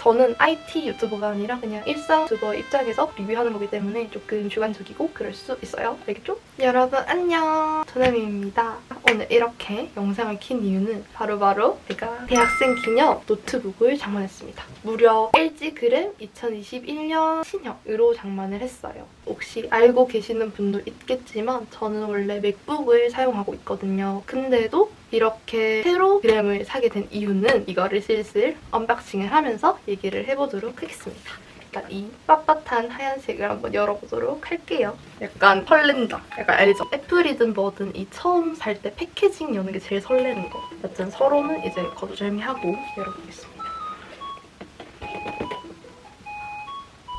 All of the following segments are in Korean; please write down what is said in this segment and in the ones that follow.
저는 IT 유튜버가 아니라 그냥 일상 유튜버 입장에서 리뷰하는 거기 때문에 조금 주관적이고 그럴 수 있어요. 알겠죠? 여러분 안녕. 조나미입니다. 오늘 이렇게 영상을 킨 이유는 바로바로 제가 대학생 기념 노트북을 장만했습니다. 무려 LG 그램 2021년 신형으로 장만을 했어요. 혹시 알고 계시는 분도 있겠지만 저는 원래 맥북을 사용하고 있거든요. 근데도 이렇게 새로 그램을 사게 된 이유는 이거를 슬슬 언박싱을 하면서 얘기를 해보도록 하겠습니다. 일단 이 빳빳한 하얀색을 한번 열어보도록 할게요. 약간 설렌다. 약간 알죠? 애플이든 뭐든 이 처음 살 때 패키징 여는 게 제일 설레는 거. 여튼 서로는 이제 거두절미 하고 열어보겠습니다.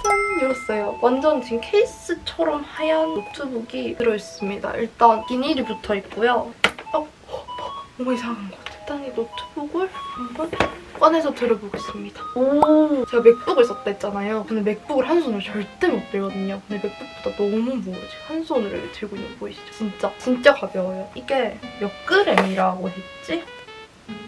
짠! 열었어요. 완전 지금 케이스처럼 하얀 노트북이 들어있습니다. 일단 비닐이 붙어 있고요. 어? 뭔가 이상한 것 같아. 일단 이 노트북을 한번 꺼내서 들어보겠습니다. 오, 제가 맥북을 썼다 했잖아요. 근데 맥북을 한 손으로 절대 못 들거든요. 근데 맥북보다 너무 무거워요. 한 손으로 들고 있는 거 보이시죠? 진짜, 진짜 가벼워요. 이게 몇 그램이라고 했지?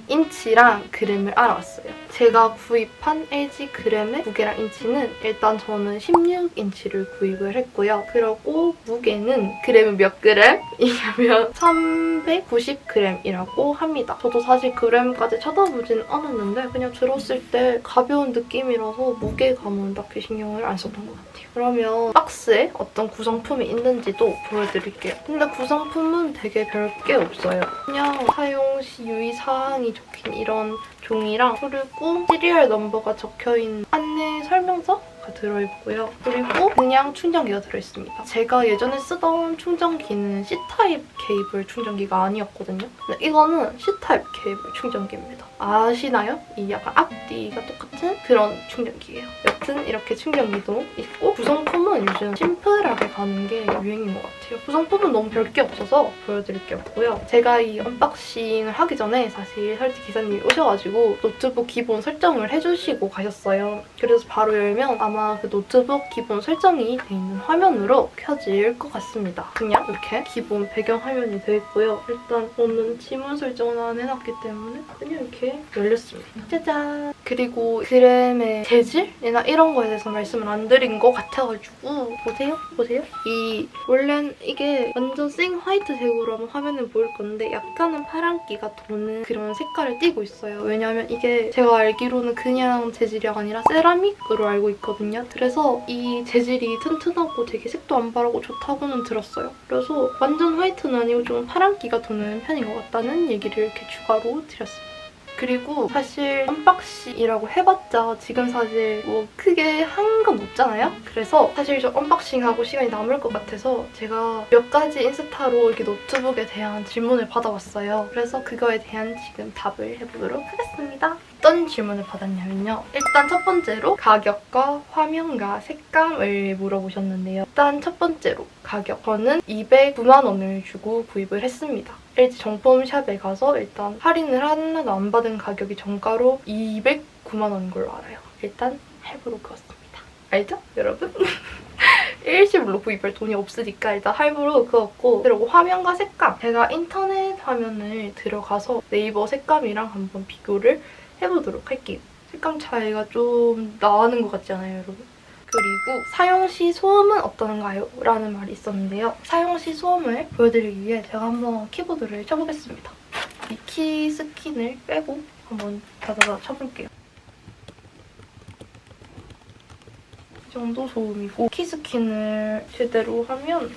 인치랑 그램을 알아왔어요. 제가 구입한 LG 그램의 무게랑 인치는 일단 저는 16인치를 구입을 했고요. 그리고 무게는 그램은 몇 그램이냐면 390g이라고 합니다. 저도 사실 그램까지 찾아보진 않았는데 그냥 들었을 때 가벼운 느낌이라서 무게감은 딱히 신경을 안 썼던 것 같아요. 그러면 박스에 어떤 구성품이 있는지도 보여드릴게요. 근데 구성품은 되게 별게 없어요. 그냥 사용 시 유의사항이 적힌 이런 종이랑 그리고 시리얼 넘버가 적혀있는 안내 설명서가 들어있고요. 그리고 그냥 충전기가 들어있습니다. 제가 예전에 쓰던 충전기는 C타입 케이블 충전기가 아니었거든요. 근데 이거는 C타입 케이블 충전기입니다. 아시나요? 이 약간 앞뒤가 똑같은 그런 충전기예요. 여튼 이렇게 충전기도 있고 구성품은 요즘 심플하게 가는 게 유행인 것 같아요. 구성품은 너무 별게 없어서 보여드릴 게 없고요. 제가 이 언박싱을 하기 전에 사실 설치 기사님이 오셔가지고 노트북 기본 설정을 해주시고 가셨어요. 그래서 바로 열면 아마 그 노트북 기본 설정이 돼 있는 화면으로 켜질 것 같습니다. 그냥 이렇게 기본 배경 화면이 되어 있고요. 일단 저는 지문 설정은 안 해놨기 때문에 그냥 이렇게 열렸습니다. 짜잔! 그리고 그램의 재질이나 이런 거에 대해서 말씀을 안 드린 것 같아가지고 보세요? 보세요? 이 원래는 이게 완전 생 화이트색으로 화면에 보일 건데 약간은 파란기가 도는 그런 색깔을 띠고 있어요. 왜냐하면 이게 제가 알기로는 그냥 재질이 아니라 세라믹으로 알고 있거든요. 그래서 이 재질이 튼튼하고 되게 색도 안 바르고 좋다고는 들었어요. 그래서 완전 화이트는 아니고 좀 파란기가 도는 편인 것 같다는 얘기를 이렇게 추가로 드렸습니다. 그리고 사실 언박싱이라고 해봤자 지금 사실 뭐 크게 한 건 없잖아요? 그래서 사실 좀 언박싱하고 시간이 남을 것 같아서 제가 몇 가지 인스타로 이렇게 노트북에 대한 질문을 받아왔어요. 그래서 그거에 대한 지금 답을 해보도록 하겠습니다. 어떤 질문을 받았냐면요. 일단 첫 번째로 가격과 화면과 색감을 물어보셨는데요. 일단 첫 번째로 가격. 저는 209만 원을 주고 구입을 했습니다. LG 정품샵에 가서 일단 할인을 하나도 안 받은 가격이 정가로 209만 원인 걸로 알아요. 일단 할부로 그었습니다. 알죠? 여러분? 일시불로 구입할 돈이 없으니까 일단 할부로 그었고 그리고 화면과 색감 제가 인터넷 화면을 들어가서 네이버 색감이랑 한번 비교를 해보도록 할게요. 색감 차이가 좀 나는 것 같지 않아요, 여러분? 그리고 사용 시 소음은 어떤가요? 라는 말이 있었는데요. 사용 시 소음을 보여드리기 위해 제가 한번 키보드를 쳐보겠습니다. 이키 스킨을 빼고 한번 다다다 쳐볼게요. 이 정도 소음이고 키 스킨을 제대로 하면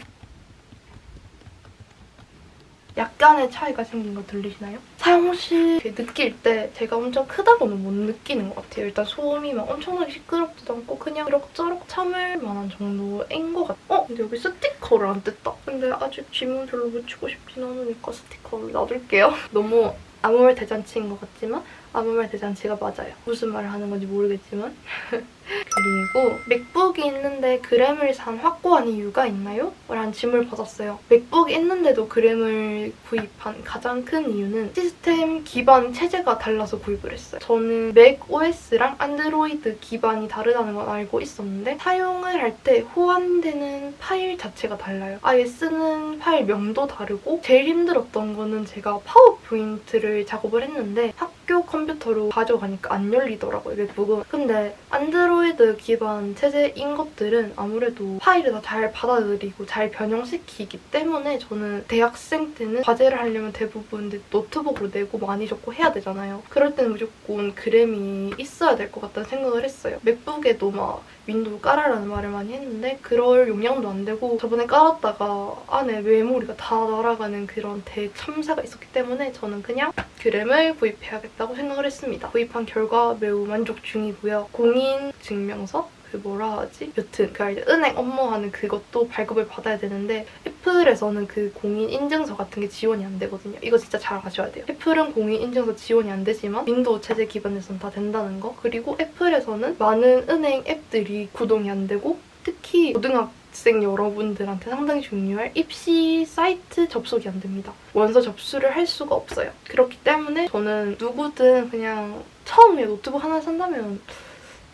약간의 차이가 생긴 거 들리시나요? 사용 시 이렇게 느낄 때 제가 엄청 크다고는 못 느끼는 것 같아요. 일단 소음이 막 엄청나게 시끄럽지도 않고 그냥 이럭저럭 참을 만한 정도인 것 같아요. 어? 근데 여기 스티커를 안 뗐다. 근데 아직 지문 별로 붙이고 싶진 않으니까 스티커를 놔둘게요. 너무 아무 말 대잔치인 것 같지만 아무 말 대잔치가 맞아요. 무슨 말을 하는 건지 모르겠지만 그리고 맥북이 있는데 그램을 산 확고한 이유가 있나요? 라는 질문을 받았어요. 맥북이 있는데도 그램을 구입한 가장 큰 이유는 시스템 기반 체제가 달라서 구입을 했어요. 저는 맥 OS랑 안드로이드 기반이 다르다는 건 알고 있었는데 사용을 할 때 호환되는 파일 자체가 달라요. 아예 쓰는 파일 명도 다르고 제일 힘들었던 거는 제가 파워포인트를 작업을 했는데 학교 컴퓨터로 가져가니까 안 열리더라고요, 맥북은. 근데 안드 로이드 기반 체제인 것들은 아무래도 파일을 다 잘 받아들이고 잘 변형시키기 때문에 저는 대학생 때는 과제를 하려면 대부분 노트북으로 내고 많이 적고 해야 되잖아요. 그럴 때는 무조건 그램이 있어야 될 것 같다는 생각을 했어요. 맥북에도 막 윈도우 깔아라는 말을 많이 했는데 그럴 용량도 안 되고 저번에 깔았다가 안에 메모리가 다 날아가는 그런 대참사가 있었기 때문에 저는 그냥 그램을 구입해야겠다고 생각을 했습니다. 구입한 결과 매우 만족 중이고요. 공인 증명서? 그 뭐라 하지? 여튼 그 은행 업무하는 그것도 발급을 받아야 되는데 애플에서는 그 공인 인증서 같은 게 지원이 안 되거든요. 이거 진짜 잘 아셔야 돼요. 애플은 공인 인증서 지원이 안 되지만 윈도우 체제 기반에서는 다 된다는 거. 그리고 애플에서는 많은 은행 앱들이 구동이 안 되고 특히 고등학생 여러분들한테 상당히 중요할 입시 사이트 접속이 안 됩니다. 원서 접수를 할 수가 없어요. 그렇기 때문에 저는 누구든 그냥 처음에 노트북 하나 산다면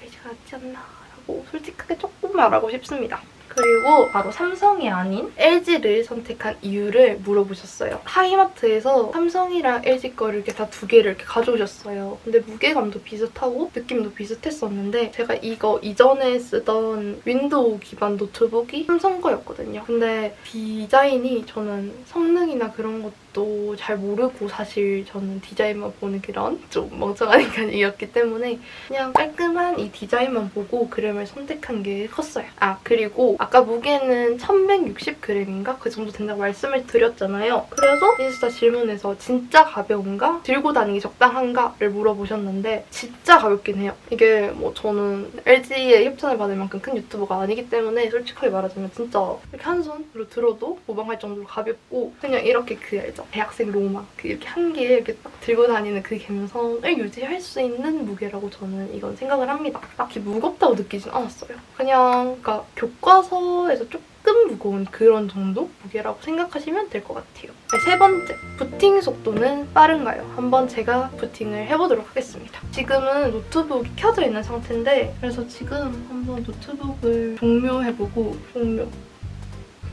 LG가 낫지 않나 라고 솔직하게 조금 말하고 싶습니다. 그리고 바로 삼성이 아닌 LG를 선택한 이유를 물어보셨어요. 하이마트에서 삼성이랑 LG 거를 이렇게 다 두 개를 이렇게 가져오셨어요. 근데 무게감도 비슷하고 느낌도 비슷했었는데 제가 이거 이전에 쓰던 윈도우 기반 노트북이 삼성 거였거든요. 근데 디자인이 저는 성능이나 그런 것도 잘 모르고 사실 저는 디자인만 보는 그런 좀 멍청한 인간이었기 때문에 그냥 깔끔한 이 디자인만 보고 그램을 선택한 게 컸어요. 아 그리고 아까 무게는 1160g인가 그 정도 된다고 말씀을 드렸잖아요. 그래서 인스타 질문에서 진짜 가벼운가? 들고 다니기 적당한가?를 물어보셨는데 진짜 가볍긴 해요. 이게 뭐 저는 LG의 협찬을 받을 만큼 큰 유튜버가 아니기 때문에 솔직하게 말하자면 진짜 이렇게 한 손으로 들어도 무방할 정도로 가볍고 그냥 이렇게 그 알죠? 대학생 로마 그 이렇게 한 개 이렇게 딱 들고 다니는 그 감성을 유지할 수 있는 무게라고 저는 이건 생각을 합니다. 딱히 무겁다고 느끼진 않았어요. 그냥 그러니까 교과 서에서 조금 무거운 그런 정도 무게라고 생각하시면 될 것 같아요. 네, 세 번째, 부팅 속도는 빠른가요? 한번 제가 부팅을 해보도록 하겠습니다. 지금은 노트북이 켜져 있는 상태인데 그래서 지금 한번 노트북을 종료해보고 종료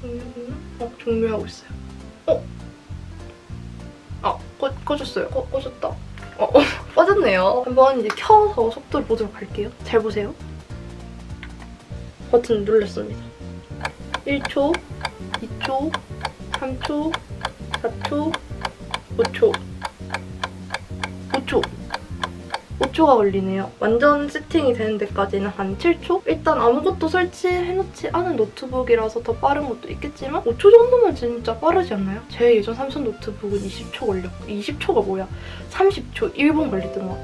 종료 어 종료하고 있어요. 어? 아 꺼, 꺼졌어요. 꺼, 꺼졌다. 어, 어 꺼졌네요. 한번 이제 켜서 속도를 보도록 할게요. 잘 보세요. 버튼 눌렀습니다. 1초, 2초, 3초, 4초, 5초. 5초. 5초가 걸리네요. 완전 세팅이 되는 데까지는 한 7초? 일단 아무것도 설치해놓지 않은 노트북이라서 더 빠른 것도 있겠지만 5초 정도면 진짜 빠르지 않나요? 제 예전 삼성 노트북은 20초 걸렸고 20초가 뭐야? 30초, 1분 걸리더만.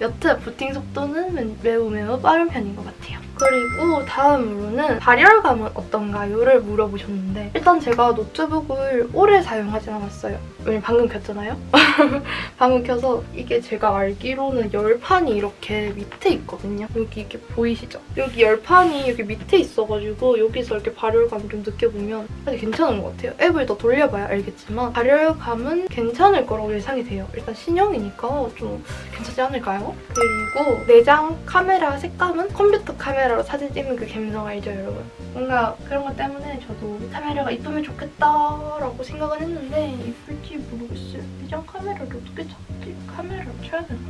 여튼 부팅 속도는 매우 매우 빠른 편인 것 같아요. 그리고 다음으로는 발열감은 어떤가요?를 물어보셨는데 일단 제가 노트북을 오래 사용하진 않았어요. 왜냐면 방금 켰잖아요? 방금 켜서 이게 제가 알기로는 열판이 이렇게 밑에 있거든요. 여기 이렇게 보이시죠? 여기 열판이 여기 밑에 있어가지고 여기서 이렇게 발열감 좀 느껴보면 괜찮은 것 같아요. 앱을 더 돌려봐야 알겠지만 발열감은 괜찮을 거라고 예상이 돼요. 일단 신형이니까 좀 괜찮지 않을까요? 그리고 내장 카메라 색감은 컴퓨터 카메라 로 사진 찍는 그 감성 알죠, 여러분? 뭔가 그런 것 때문에 저도 카메라가 이쁘면 좋겠다라고 생각은 했는데 이쁠지 모르겠어요. 내장 카메라를 어떻게 찾지? 카메라를 켜야 되나?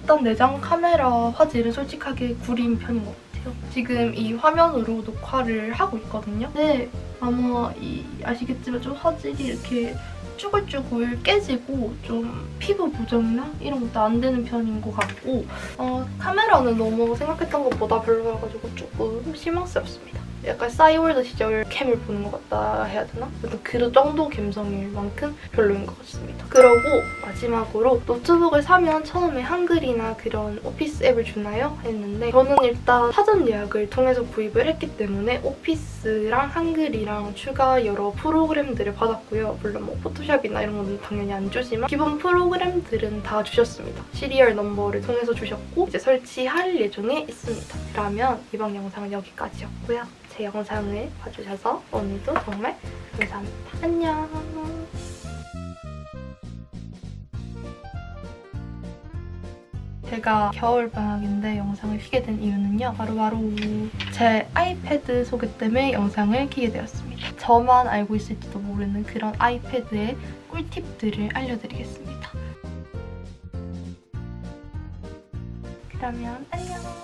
일단 내장 카메라 화질은 솔직하게 구린 편인 것 같아요. 지금 이 화면으로 녹화를 하고 있거든요. 근데 아마 이 아시겠지만 좀 화질이 이렇게 쭈글쭈글 깨지고 좀 피부 보정이나 이런 것도 안 되는 편인 것 같고 어, 카메라는 너무 생각했던 것보다 별로여가지고 조금 실망스럽습니다. 약간 싸이월드 시절 캠을 보는 것 같다 해야 되나? 아무튼 그 정도 감성일 만큼 별로인 것 같습니다. 그러고 마지막으로 노트북을 사면 처음에 한글이나 그런 오피스 앱을 주나요? 했는데 저는 일단 사전 예약을 통해서 구입을 했기 때문에 오피스랑 한글이랑 추가 여러 프로그램들을 받았고요. 물론 뭐 포토샵이나 이런 건 당연히 안 주지만 기본 프로그램들은 다 주셨습니다. 시리얼 넘버를 통해서 주셨고 이제 설치할 예정에 있습니다. 그러면 이번 영상은 여기까지였고요. 제 영상을 봐주셔서 오늘도 정말 감사합니다. 안녕! 제가 겨울방학인데 영상을 켜게 된 이유는요. 바로바로 바로 제 아이패드 소개 때문에 영상을 켜게 되었습니다. 저만 알고 있을지도 모르는 그런 아이패드의 꿀팁들을 알려드리겠습니다. 그러면 안녕!